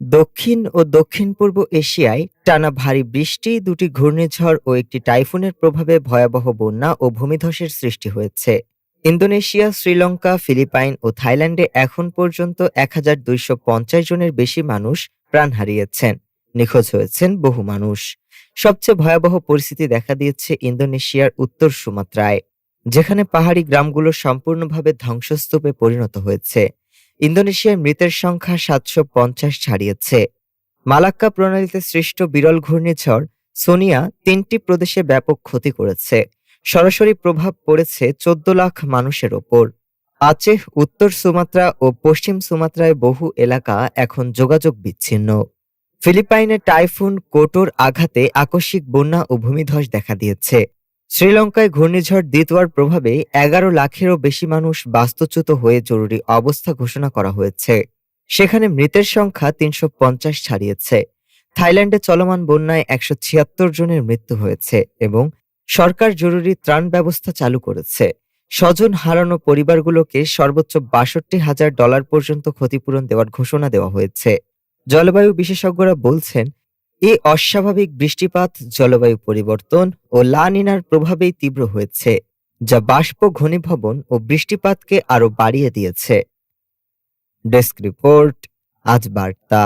দক্ষিণ ও দক্ষিণ পূর্ব এশিয়ায় টানা ভারী বৃষ্টি, দুটি ঘূর্ণিঝড় ও একটি টাইফুনের প্রভাবে ভয়াবহ বন্যা ও ভূমিধসের সৃষ্টি হয়েছে। ইন্দোনেশিয়া, শ্রীলঙ্কা, ফিলিপাইন ও থাইল্যান্ডে এখন পর্যন্ত এক হাজার দুইশো পঞ্চাশ জনের বেশি মানুষ প্রাণ হারিয়েছেন। নিখোঁজ হয়েছেন বহু মানুষ। সবচেয়ে ভয়াবহ পরিস্থিতি দেখা দিয়েছে ইন্দোনেশিয়ার উত্তর সুমাত্রায়, যেখানে পাহাড়ি গ্রামগুলো সম্পূর্ণভাবে ধ্বংসস্তূপে পরিণত হয়েছে। ইন্দোনেশিয়ায় মৃতের সংখ্যা সাতশো পঞ্চাশ ছাড়িয়েছে। মালাক্কা প্রণালীতে সৃষ্ট বিরল ঘূর্ণিঝড় সোনিয়া তিনটি প্রদেশে ব্যাপক ক্ষতি করেছে। সরাসরি প্রভাব পড়েছে চোদ্দ লাখ মানুষের ওপর। আচেহ উত্তর সুমাত্রা ও পশ্চিম সুমাত্রায় বহু এলাকা এখন যোগাযোগ বিচ্ছিন্ন। ফিলিপাইনে টাইফুন কোটোর আঘাতে আকস্মিক বন্যা ও ভূমিধস দেখা দিয়েছে। শ্রীলঙ্কায় ঘূর্ণিঝড় দিতওয়ার প্রভাবে এগারো লাখেরও বেশি মানুষ বাস্তুচ্যুত হয়ে জরুরি অবস্থা ঘোষণা করা হয়েছে। সেখানে মৃতের সংখ্যা তিনশো পঞ্চাশ ছাড়িয়েছে। থাইল্যান্ডে চলমান বন্যায় একশো ছিয়াত্তর জনের মৃত্যু হয়েছে এবং সরকার জরুরি ত্রাণ ব্যবস্থা চালু করেছে। স্বজন হারানো পরিবারগুলোকে সর্বোচ্চ বাষট্টি হাজার ডলার পর্যন্ত ক্ষতিপূরণ দেওয়ার ঘোষণা দেওয়া হয়েছে। জলবায়ু বিশেষজ্ঞরা বলছেন এই অস্বাভাবিক বৃষ্টিপাত, জলবায়ু পরিবর্তন ও লানিনার প্রভাবেই তীব্র হয়েছে, যা বাষ্প ঘনীভবন ও বৃষ্টিপাতকে আরও বাড়িয়ে দিয়েছে। ডেস্ক রিপোর্ট, আজ বার্তা।